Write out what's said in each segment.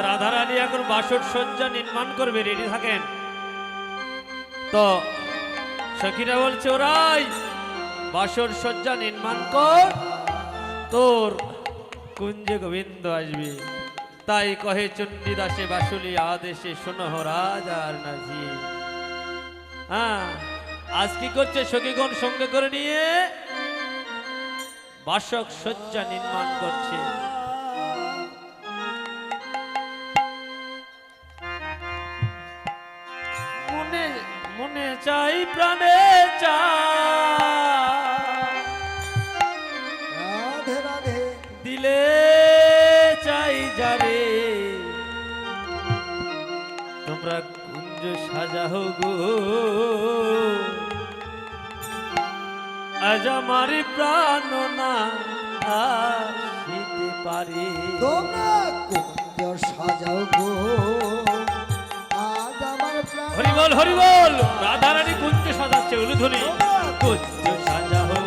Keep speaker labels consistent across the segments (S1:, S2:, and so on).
S1: আমাদের রাধারানী এখন বাসর সজ্জা নির্মাণ করবে রেডি থাকেন? তো, সখীরা বলছে, ওরাই বাসর সজ্জা নির্মাণ কর, তোর কুঞ্জে গোবিন্দ আসবে। তাই কহে চণ্ডীদাসে বাসুলি, আদেশে শোনহ রাজার নাজি হ্যাঁ আজ কি করছে সখীগণ সঙ্গে করে নিয়ে? বাসক সজ্জা নির্মাণ করছে। প্রাণে
S2: রাধে।
S1: দিলে চাই যারে। তোমরা কুঞ্জ সাজাও গো। আজ আমার প্রাণ না আসিতে পারে।
S2: তোমরা কুঞ্জ সাজাও গো।
S1: হরিবল হরিবল। রাধারানী কুঞ্জ সাজাচ্ছে উলুধ্বনি। কুঞ্জ
S2: আজ আমার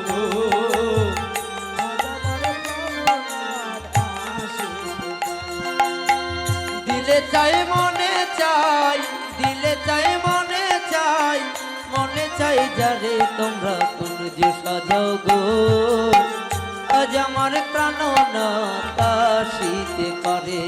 S3: দিলে চাই, মনে চাই, দিলে চাই, মনে চাই মনে চাই যারে তোমরা যে সাজাও গো। আজ আমার প্রাণ না কাশিতে পারে।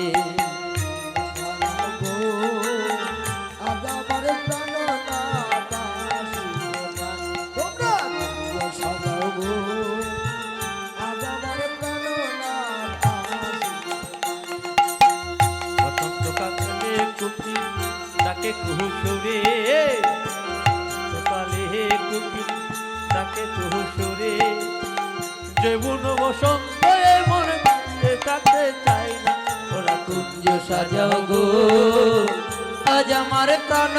S2: আমার প্রাণ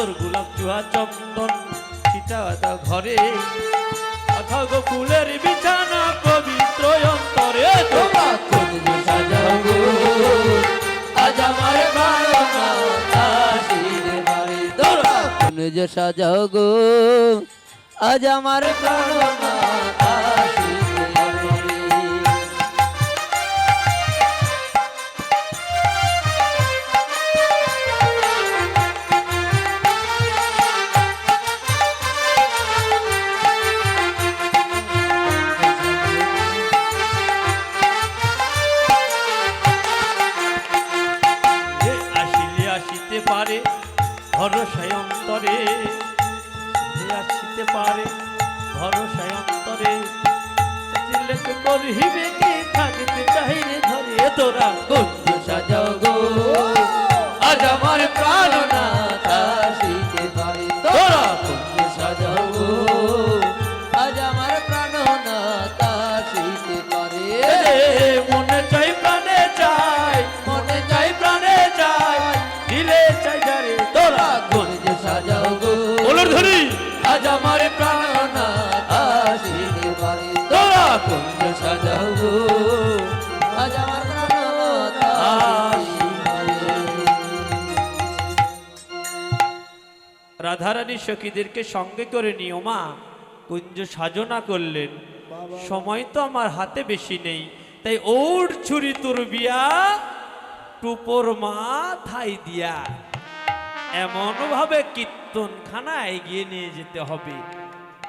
S1: আতর গোলাপ চুয়া চন্দন বাঁধা ঘরে। অথগ ফুলের বিছানা পবিত্র অন্তরে।
S3: কুঞ্জ সাজাও গো। আজ আমার প্রাণ
S1: তিলক করিবে কি থাকিতে চাহিরে ধরে তোরা
S3: কুঞ্জ সাজাও গো। আজ আমার প্রাণ
S1: রাধারানী সখীদেরকে সঙ্গে করে নিও মা। কুঞ্জ সাজনা করলেন। সময় তো আমার হাতে বেশি নেই। তাই ওর ছুরি তোর বিয়া টুপোর মা থাই দিয়া। এমন ভাবে কীর্তনখানা এগিয়ে নিয়ে যেতে হবে।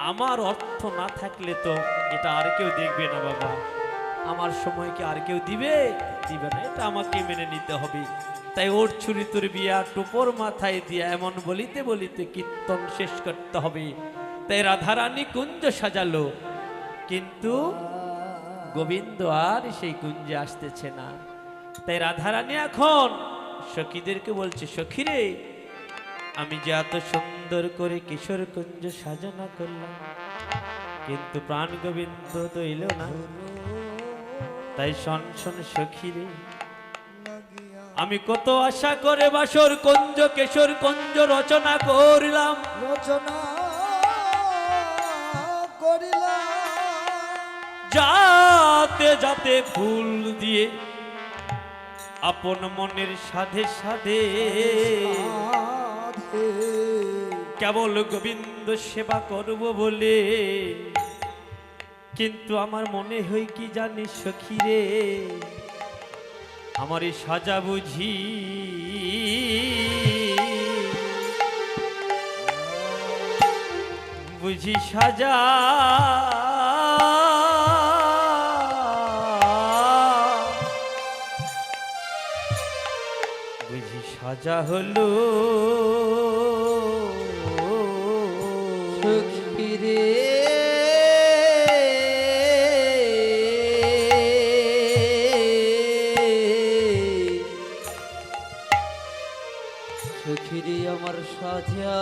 S1: আমার অর্থ না থাকলে তো এটা আর কেউ দেখবে না বাবা। আমার সময় কি আর কেউ দিবে দিবে না এটা আমাকে মেনে নিতে হবে। তাই ওর ছুরি তোর বিয়া টুপোর মাথায় দিয়া এমন বলিতে বলিতে কীর্তন শেষ করতে হবে। তাই রাধারানী কুঞ্জ সাজালো। কিন্তু গোবিন্দ আর সেই কুঞ্জে আসতেছে না। তাই রাধারানী এখন সখীদেরকে বলছে, সখীরে, আমি যে এত সুন্দর করে কিশোর কুঞ্জ সাজনা করলাম, কিন্তু প্রাণ গোবিন্দ তো এলো না। তাই শন শন সখীরে আমি কত আশা করে বাসর কঞ্জ কেশর কঞ্জ রচনা করিলাম।
S2: রচনা করিলাম।
S1: যাতে যাতে ফুল দিয়ে আপন মনের সাধে সাধে কেবল গোবিন্দ সেবা করব বলে। কিন্তু আমার মনে হয় কি জানিস সখী রে? আমার সাজা বুঝি বুঝি সাজা বুঝি সাজা হলো
S3: সখী আমার সাজা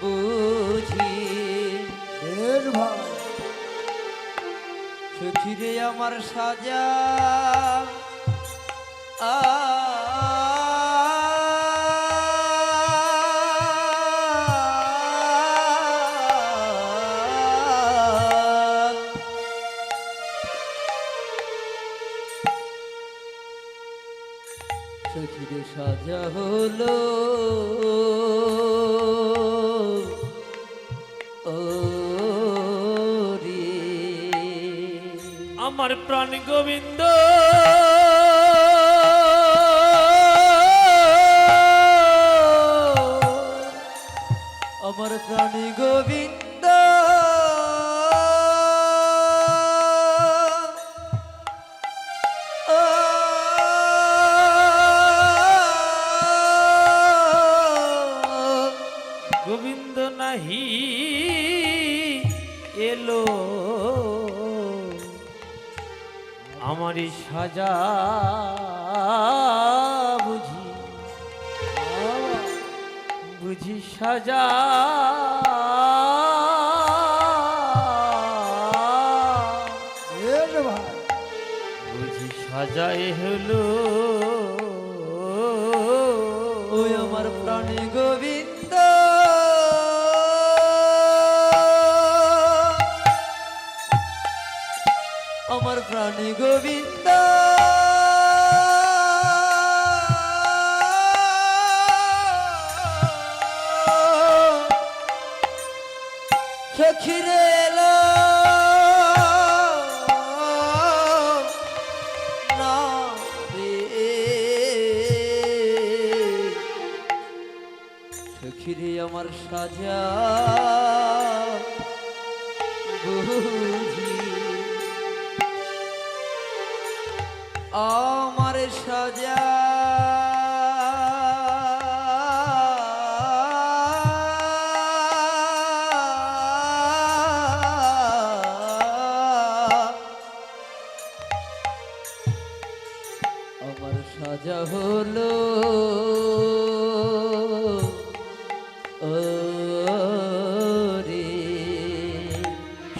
S3: বুঝি। সখিরে আমার সাজা আ
S1: গোবিন্দ।
S3: আমার প্রাণী গোবিন্দ। আমার প্রাণী গোবিন্দ।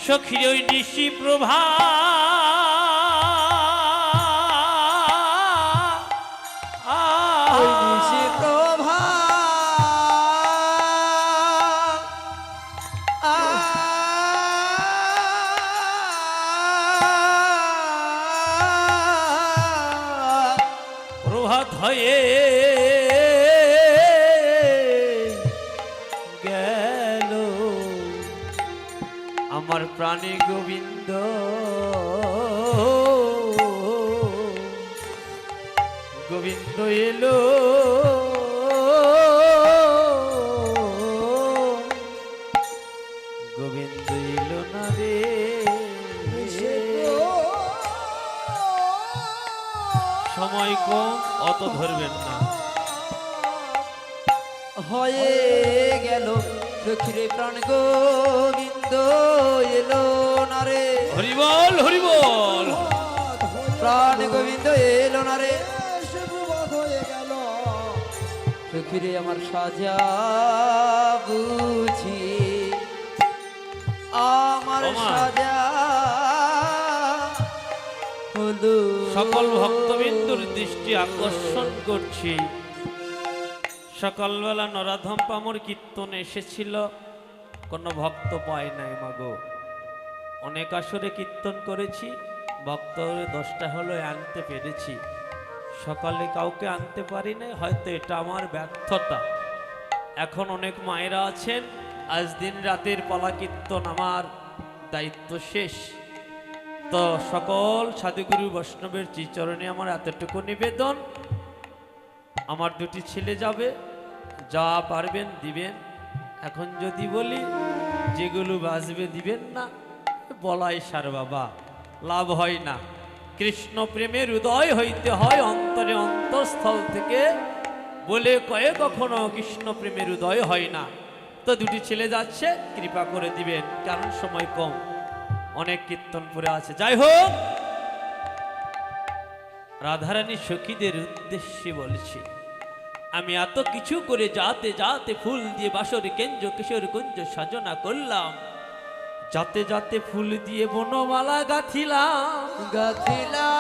S3: সখীর
S1: ওই নিশি প্রভা রে। সময় কম অত ধরবেন না।
S3: হয়ে গেল সখিরে প্রাণ গোবিন্দ এলো না রে।
S1: হরিবল হরিবল।
S3: প্রাণ গোবিন্দ এলো না রে। সখিরে আমার সাজা বুঝি। আমার। সাজা
S1: সকল ভক্তবিন্দুর দৃষ্টি আকর্ষণ করছি। সকালবেলা নরাধম পামর কীর্তন এসেছিল কোনো ভক্ত পায় নাই মাগো। অনেক আসরে কীর্তন করেছি ভক্ত দশটা হলো আনতে পেরেছি। সকালে কাউকে আনতে পারি নাই হয়তো এটা আমার ব্যর্থতা। এখন অনেক মায়েরা আছেন আজ দিন রাতের পালা কীর্তন আমার দায়িত্ব শেষ। তো সকল সাধুগুরু বৈষ্ণবের চিচরণে আমার এতটুকু নিবেদন। আমার দুটি ছেলে যাবে, যা পারবেন দিবেন। এখন যদি বলি, যেগুলো বাজবে দিবেন না, বলাই সার বাবা, লাভ হয় না। কৃষ্ণ প্রেমের হৃদয় হইতে হয় অন্তরে অন্তঃস্থল থেকে, বলে কয়ে কখনো কৃষ্ণ প্রেমের হৃদয় হয় না। তো দুটি ছেলে যাচ্ছে, কৃপা করে দিবেন, কারণ সময় কম। অনেক কীর্তন পরে আছে। যাই হোক, রাধারানী সখীদের উদ্দেশ্যে বলছি, আমি এত কিছু করে যাতে যাতে ফুল দিয়ে বাসর কেঞ্জ কিশোর কুঞ্জ সাজনা করলাম। যাতে যাতে ফুল দিয়ে বনমালা গাথিলাম
S3: গাছিলাম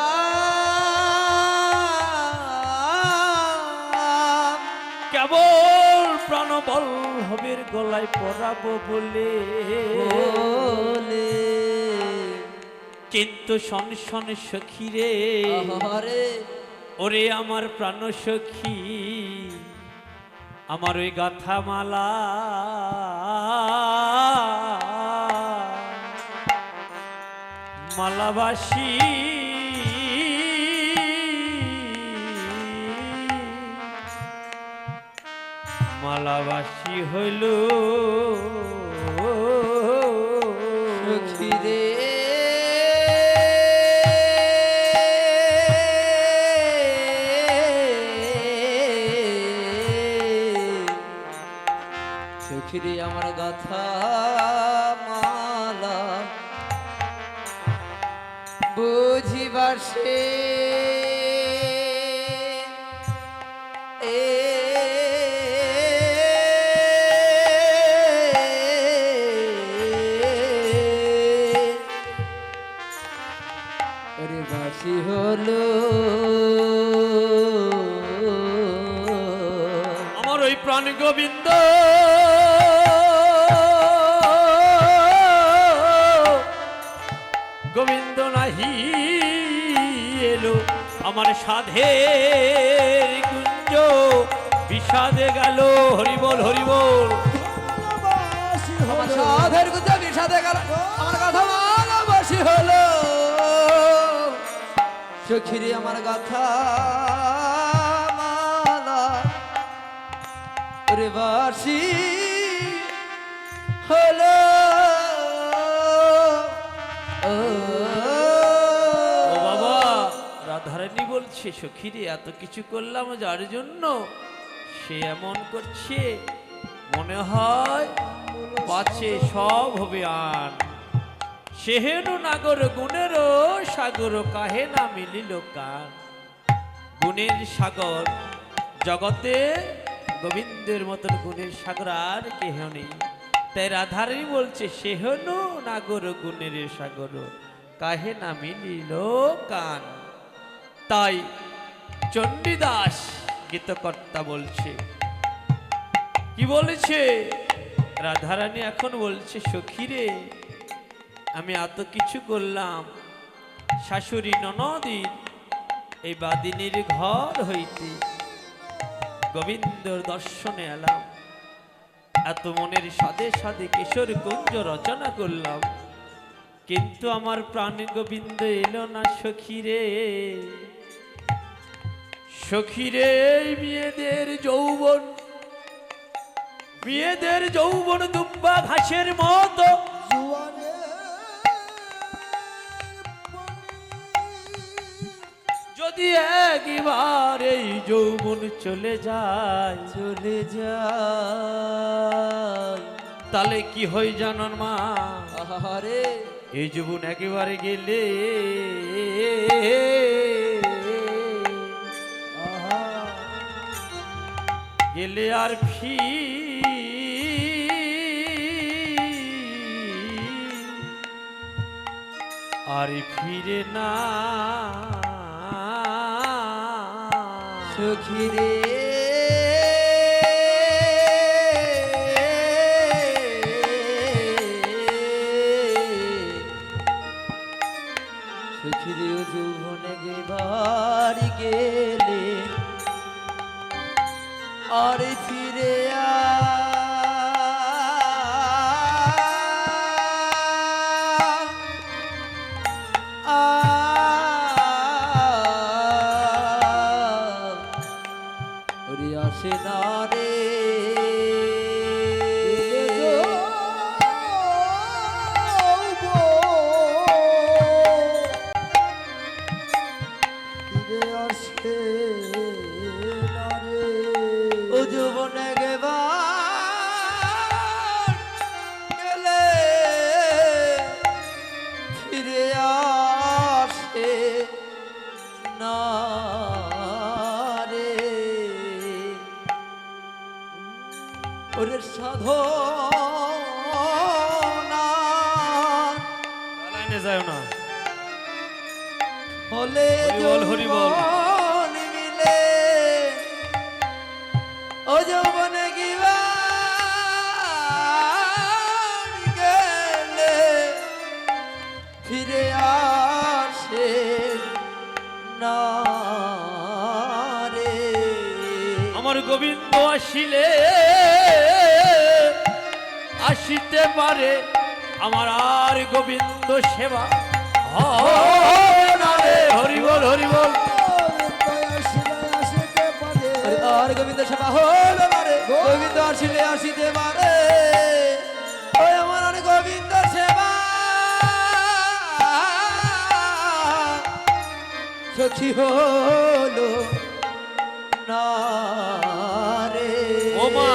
S1: কেবল প্রাণবল হবের গলায় পরাবো বলে। কিন্তু শন শন সখী রে। ওরে আমার প্রাণ সখী আমার ওই গাথা মালা মালাবাসী মালাবাসী হইল।
S3: সখী রে। সখী রে আমার গাথা মালা বুঝিবার সে
S1: সাধের কুঞ্জ বিষাদে গেল, হরিবল হরিবল।
S3: সাধের গুজে বিষাদে গেল, আমার কথা ভালোবাসি হলো। সখিরি, আমার কথা রে বাসি হলো।
S1: বলছে সখীরে এত কিছু করলাম যার জন্য সে এমন করছে। মনে হয় পাচ্ছে সব হবে আন সেহেন নাগর গুণেরও সাগর কাহে না মিলিল কান গুণের সাগর জগতে গোবিন্দের মতন গুণের সাগর আর কেহ নেই। তাই রাধারানী বলছে, সেহন নাগর গুণের সাগর কাহে না মিলিল কান তাই চণ্ডীদাস গীতকর্তা বলছে। কি বলেছে? রাধারানী এখন বলছে, সখীরে, আমি এত কিছু করলাম। শাশুড়ি ননদীর এই বাদিনীর ঘর হইতে গোবিন্দর দর্শনে এলাম। এত মনের সাদে সাদে কিশোর কুঞ্জ রচনা করলাম। কিন্তু আমার প্রাণ গোবিন্দ এলো না সখীরে। সখীরে এই মেয়েদের যৌবন। মেয়েদের যৌবন দুব্বা ঘাসের মতো। যদি একবার এই যৌবন চলে যায়
S3: চলে যায়।
S1: তাহলে কি হয় জানন মা?
S3: আহারে
S1: এই যৌবন একেবারে গেলে গেলে আর ফি আর ফিরে না।
S3: সখী ও যৌবনে গিবার গেলে ফিরে আসে না রে।
S1: আমার গোবিন্দ আসিলে, আসিতে পারে আমার আর গোবিন্দ সেবা। হরি বল হরি বল।
S3: গোবিন্দ সেবা হল মারে। গোবিন্দ আসিলে আসিতে মারে। ওই আমার গোবিন্দ সেবা। সখী হলো না রে
S1: ও মা।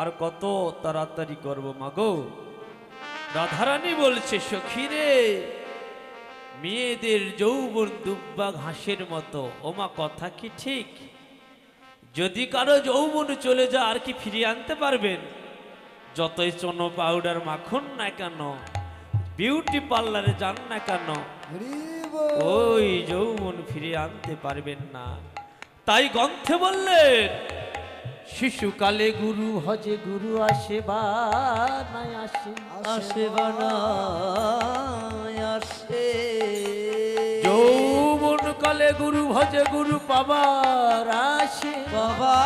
S1: আর কত তাড়াতাড়ি করব মাগো রাধারানী বলছে, সখী রে মেয়েদের যৌবন দুব্বা ঘাসের মতো। ওমা কথা কি ঠিক? যদি কারও যৌবন চলে যায় আর কি ফিরিয়ে আনতে পারবেন? যতই চনো পাউডার মাখন না কেন বিউটি পার্লারে যান না কেন ওই যৌবন ফিরিয়ে আনতে পারবেন না। তাই গ্রন্থে বললেন শিশুকালে গুরু হজে গুরু আসে বা নাই আসে
S3: আসে বানায় আসে।
S1: যৌবন কালে গুরু ভজে গুরু পাবার আসে।
S3: বাবা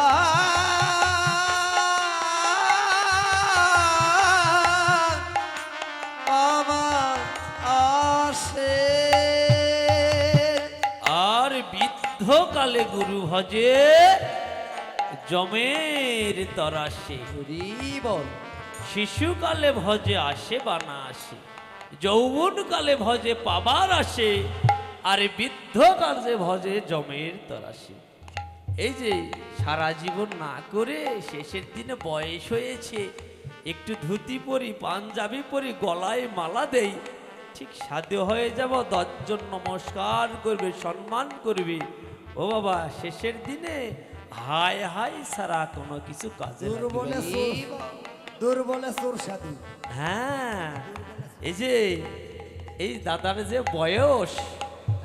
S1: আর বৃদ্ধ কালে গুরু ভজে জমের তরাসে
S3: হরি বল।
S1: শিশুকালে ভজে আসে বা না আসে যৌবন কালে ভজে পাবার আসে আর বৃদ্ধ কালে ভজে জমের তরাসে এই যে সারা জীবন না করে শেষের দিনে বয়স হয়েছে একটু ধুতি পরি পাঞ্জাবি পরি গলায় মালা দেই ঠিক সাধ্য হয়ে যাব দশজন নমস্কার করবে সম্মান করবে। ও বাবা শেষের দিনে হায় হায় সারা কোনো কিছু কাজে
S2: দুর্বলে দুর্বলে সুর সাধু।
S1: হ্যাঁ এই যে এই দাদার যে বয়স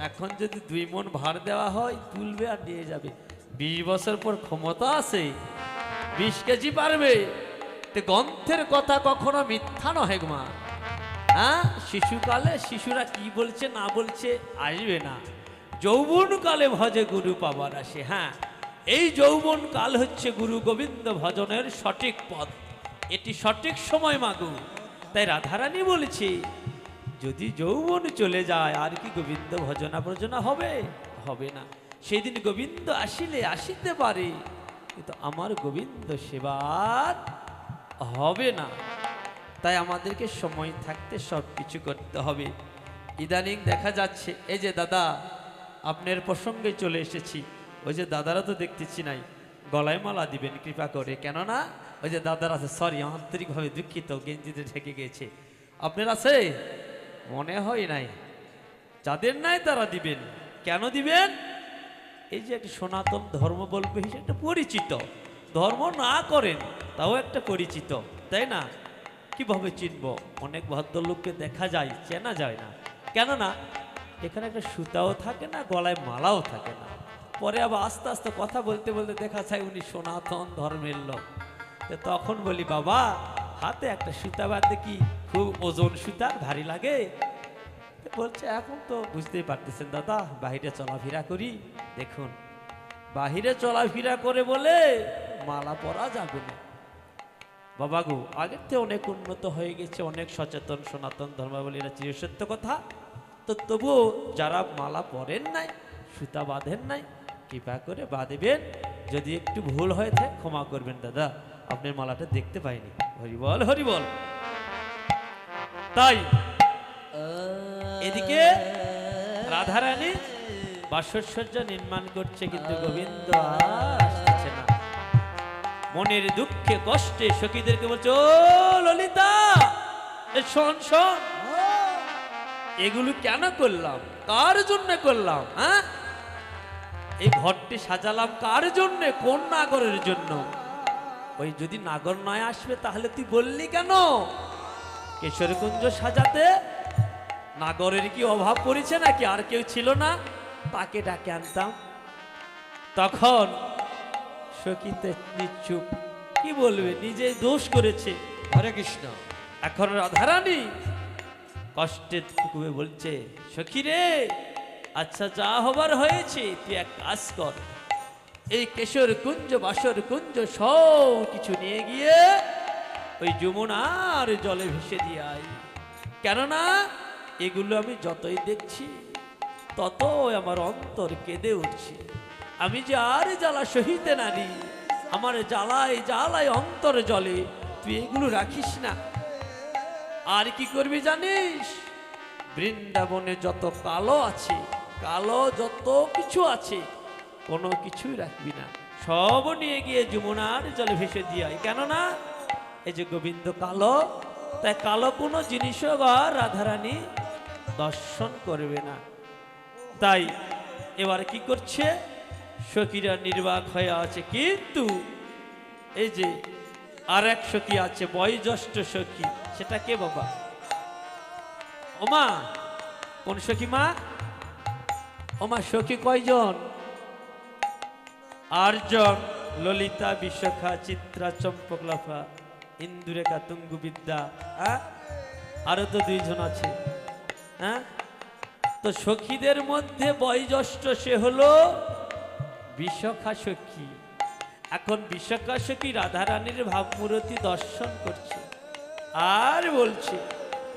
S1: এখন যদি দুই মন ভার দেওয়া হয় তুলবে আর নিয়ে যাবে। বিশ বছর পর ক্ষমতা আছে বিশ কেজি পারবে তে গ্রন্থের কথা কখনো মিথ্যা নহে মা। হ্যাঁ শিশুকালে শিশুরা কি বলছে না বলছে আসবে না। যৌবনকালে ভজে গুরু পাবার আসে হ্যাঁ। এই যৌবন কাল হচ্ছে গুরু গোবিন্দ ভজনের সঠিক পথ। এটি সঠিক সময় মাগু। তাই রাধারানী বলেছে, যদি যৌবন চলে যায়, আর কি গোবিন্দ ভজনা প্রজনা হবে? হবে না। সেদিন গোবিন্দ আসিলে আসিতে পারে, কিন্তু আমার গোবিন্দ সেবার হবে না। তাই আমাদেরকে সময় থাকতে সব কিছু করতে হবে। ইদানিং দেখা যাচ্ছে, এই যে দাদা, আপনার প্রসঙ্গে চলে এসেছি। ওই যে দাদারা তো দেখতেছি নাই, গলায় মালা দিবেন, কৃপা করে। কেননা ওই যে দাদার আছে সরি আন্তরিকভাবে দুঃখিত, গেঞ্জিতে ঢেকে গেছে। আপনার আছে? মনে হয় নাই। যাদের নাই তারা দিবেন। কেন দিবেন? এই যে একটা সনাতন ধর্ম বলবে হিসেবে একটা পরিচিত। ধর্ম না করেন, তাও একটা পরিচিত, তাই না? কীভাবে চিনব? অনেক ভদ্রলোককে দেখা যায়, চেনা যায় না। কেননা, এখানে একটা সুতাও থাকে না, গলায় মালাও থাকে না। পরে আবার আস্তে আস্তে কথা বলতে বলতে দেখা যায় উনি সনাতন ধর্মের লোক। তখন বলি, বাবা, হাতে একটা সুতা বাঁধতে কি খুব ওজন সুতা ভারী লাগে? বলছে, এখন তো বুঝতেই পারতেছেন দাদা, বাহিরে চলাফেরা করি, দেখুন। বাহিরে চলাফেরা করে বলে মালা পরা যাবে না। বাবা গো, আগের থেকে অনেক উন্নত হয়ে গেছে, অনেক সচেতন সনাতন ধর্মাবলীরা, চিরসত্য কথা। তো তবুও যারা মালা পরেন নাই, সুতা বাঁধেন নাই কৃপা করে বাঁধবেন যদি একটু ভুল হয়ে থাকে, ক্ষমা করবেন দাদা। আপনার মালাটা দেখতে পাইনি। হরিবল হরিবল তাই, এদিকে রাধারানী বাসসজ্জা নির্মাণ করছে কিন্তু গোবিন্দ মনের দুঃখে, কষ্টে সখীদেরকে বলছে, ও ললিতা শোন শোন। এগুলো কেন করলাম? কার জন্য করলাম হ্যাঁ? এই ঘরটি সাজালাম কার জন্য? কোন নাগরের জন্য? ওই যদি নাগর নয় আসবে তাহলে তুই বললি কেন? কেশরকুঞ্জ সাজাতে নাগরের কি অভাব পড়েছে নাকি? আর কেউ ছিল না? তাকে ডাকে আনতাম। তখন সকিতে নিচ্ছুপ কি বলবে? নিজে দোষ করেছে।
S3: হরে কৃষ্ণ।
S1: এখন রাধারানী কষ্টে কুকুবে বলছে সখী রে আচ্ছা যা হবার হয়েছে, তুই এক কাজ কর। এই কেশর কুঞ্জ, বাসর কুঞ্জ সব কিছু নিয়ে গিয়ে ওই যমুনার জলে ভেসে দিয়ে আয়। কেননা, এগুলো আমি যতই দেখছি, ততই আমার অন্তর কেঁদে উঠছে। আমি যে আর জ্বালা সহিতে নারী আমার জ্বালায় জ্বালায় অন্তর জলে, তুই এগুলো রাখিস না। আর কি করবি জানিস? বৃন্দাবনে যত কালো আছে কালো যত কিছু আছে, কোনো কিছুই রাখবি না। সব নিয়ে গিয়ে যমুনার জলে ভেসে দিয়াই। কেননা, এই যে গোবিন্দ কালো, তাই কালো কোনো জিনিসও বা রাধারানী দর্শন করবে না। তাই এবার কি করছে? সখীরা নির্বাক হয়ে আছে। কিন্তু এই যে আর এক সখী আছে, বয়োজ্যেষ্ঠ সখী, সেটা কে বাবা? ওমা, কোন সখী মা? ওমা সখী কয়জন? আরজন ললিতা বিশ্বখা চিত্রা চম্পকলাফা ইন্দুরেখা তুঙ্গু বিদ্যা হ্যাঁ? আরও তো দুইজন আছে। হ্যাঁ? তো সখীদের মধ্যে বয়োজ্যেষ্ঠ সে হলো বিশখা সখী। এখন বিশখা সখী রাধারানীর ভাবমূরতি দর্শন করছে। আর বলছে,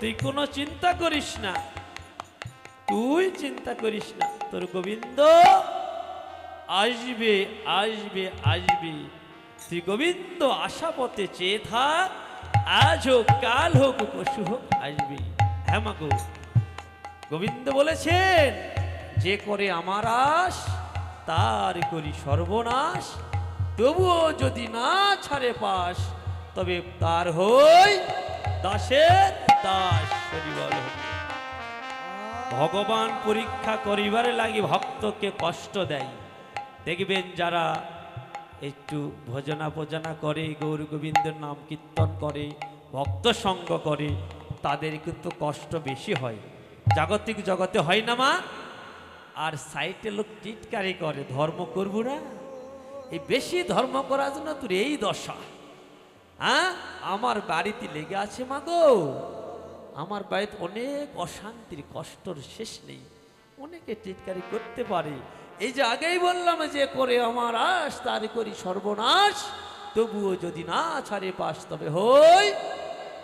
S1: তুই কোনো চিন্তা করিস না। তুই চিন্তা করিস না। তোর গোবিন্দ। আসবে আসবে আসবে। শ্রী গোবিন্দ, আশা পথে চেয়ে থাক। আজ হোক, কাল হোক পশু হোক, আসবে। হ্যাঁ গোবিন্দ বলেছেন, যে করে আমার আশ, তার করি সর্বনাশ। তবুও যদি না ছাড়ে পাস তবে তার হই দাসের দাস হরিবল হরি। ভগবান পরীক্ষা করিবারে লাগি ভক্তকে কষ্ট দেয়। দেখবেন যারা একটু ভজনা ভজনা করে, গৌর গোবিন্দের নাম কীর্তন করে, ভক্ত সঙ্গ করে, তাদের কিন্তু কষ্ট বেশি হয়। জাগতিক জগতে হয় না মা? আর সাইটে লোক টিটকারি করে, ধর্ম করব না। এই বেশি ধর্ম করার জন্য তোর এই দশা। হ্যাঁ আমার বাড়িতে লেগে আছে মা গো। আমার বাড়িতে অনেক অশান্তির কষ্টর শেষ নেই। অনেকে টিটকারি করতে পারে। এই যে আগেই বললাম যে, করে আমার আশ, তার করি সর্বনাশ। তবুও যদি না ছাড়ে পাস তবে হই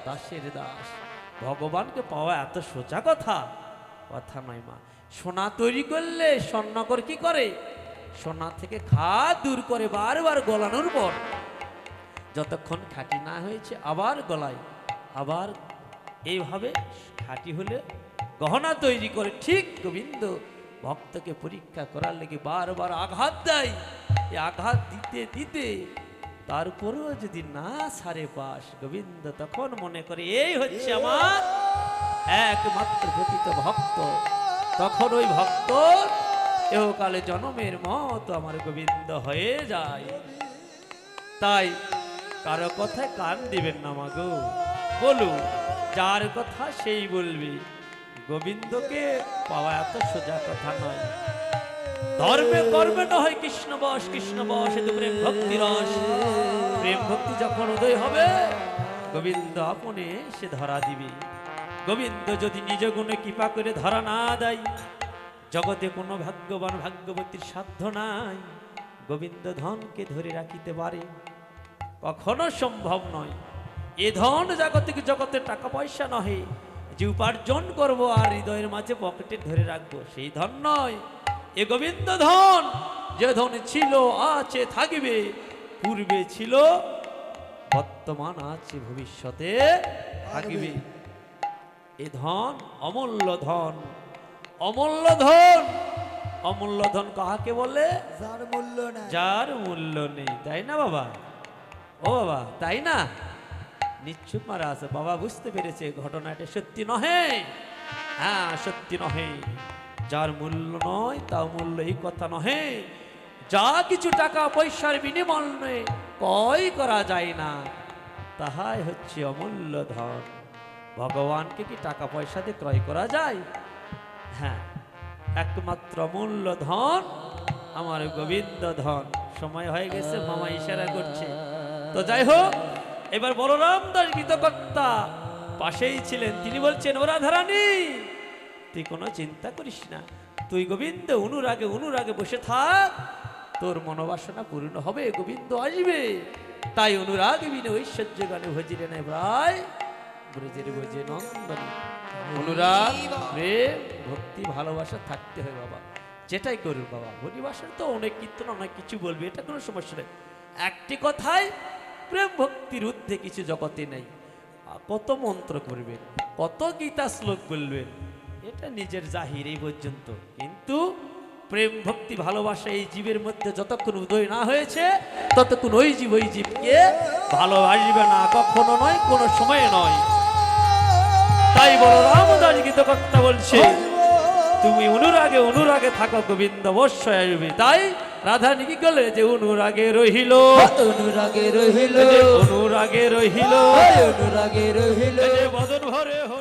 S1: দাসের দাস। ভগবানকে পাওয়া এত সোজা কথা? কথা নয় মা। সোনা তৈরি করলে স্বর্ণকর কি করে? সোনা থেকে খা দূর করে বারবার গলানোর পর। যতক্ষণ খাঁটি না হয়েছে, আবার গলায়, আবার এইভাবে খাঁটি হলে গহনা তৈরি করে ঠিক গোবিন্দ ভক্তকে পরীক্ষা করার লেগে বারবার আঘাত দেয়। এই আঘাত দিতে দিতে তারপরেও যদি না সারে পাস গোবিন্দ তখন মনে করে, এই হচ্ছে আমার একমাত্র প্রকৃত ভক্ত। তখন ওই ভক্ত এহকালে জনমের মত আমার গোবিন্দ হয়ে যায়। তাই কারও কথায় কান দিবেন না মাগো বলু যার কথা সেই বলবি। গোবিন্দকে পাওয়া এত সোজা কথা নয়। ধর্মে কর্মে নয় কৃষ্ণ বস কৃষ্ণ বস এ তো প্রেম ভক্তি রস। প্রেম ভক্তি যখন উদয় হবে, গোবিন্দ আপনে সে ধরা দিবে। গোবিন্দ যদি নিজ গুণে কৃপা করে ধরা না দেয়, জগতে কোনো ভাগ্যবান ভাগ্যবতীর সাধ্য নাই। গোবিন্দ ধনকে ধরে রাখিতে পারে। কখনো সম্ভব নয়। এ ধন জাগতিক জগতে টাকা পয়সা নহে যে উপার্জন করব আর হৃদয়ের মাঝে পকেটে ধরে রাখব সেই ধন নয়। এ গোবিন্দ ধন যে ধন ছিল আছে থাকবে পূর্বে ছিল বর্তমান আছে ভবিষ্যতে থাকবে। এ ধন অমূল্য ধন। অমূল্য ধন অমূল্য ধন কাহাকে বলে?
S2: যার মূল্য নাই।
S1: যার মূল্য নেই। তাই না বাবা? ও বাবা তাই না? নিশ্চুপ মারা আছে। বাবা বুঝতে পেরেছে ঘটনাটা সত্যি নহে। হ্যাঁ সত্যি নহে। যার মূল্য নয় তা মূল্য এই কথা নহে। যা কিছু টাকা পয়সার বিনিময়ে কয় করা যায় না। তাহাই হচ্ছে অমূল্য ধন। ভগবানকে কি টাকা পয়সা দিয়ে ক্রয় করা যায়? হ্যাঁ একমাত্র অমূল্য ধন, আমার গোবিন্দ ধন। সময় হয়ে গেছে, মামা ইশারা করছে। তো যাই হোক এবার বলরাম দাস গীতকর্তা পাশেই ছিলেন তিনি বলছেন, ওরা ধারানি, তুই কোনো চিন্তা করিস না। তুই গোবিন্দ, অনুরাগে অনুরাগে বসে থাক। তোর মনোবাসনা পূর্ণ হবে, গোবিন্দ আসবে। তাই অনুরাগ বিনে ঐশ্বর্য গানে ভজিরে নেয় প্রায় ব্রজের ভজে নন্দন। অনুরাগ, প্রেম, ভক্তি, ভালোবাসা থাকতে হয় বাবা। যেটাই করুন বাবা হরিবাসার তো অনেক কীর্তন, অনেক কিছু বলবে, এটা কোনো সমস্যা নেই। একটি কথায় প্রেম ভক্তির ঊর্ধ্বে কিছু জগতে নেই। কত মন্ত্র করবেন, কত গীতা শ্লোক বলবেন, এটা নিজের জাহির এই পর্যন্ত। কিন্তু প্রেম ভক্তি ভালোবাসা এই জীবের মধ্যে যতক্ষণ উদয় না হয়েছে, ততক্ষণ ওই জীব, ওই জীবকে ভালোবাসবে না, কখনো নয়, কোনো সময়ে নয়। তাই বলো রামদাস গীতকর্তা বলছে, তুমি অনুরাগে অনুরাগে থাকো গোবিন্দ, অবশ্যই আসবে। তাই রাধানি করলে? যে অনুরাগে রহিল।
S3: অনুরাগে রহিল।
S1: অনুরাগে রহিল।
S3: অনুরাগে রহিল।
S1: বদন ভরে হো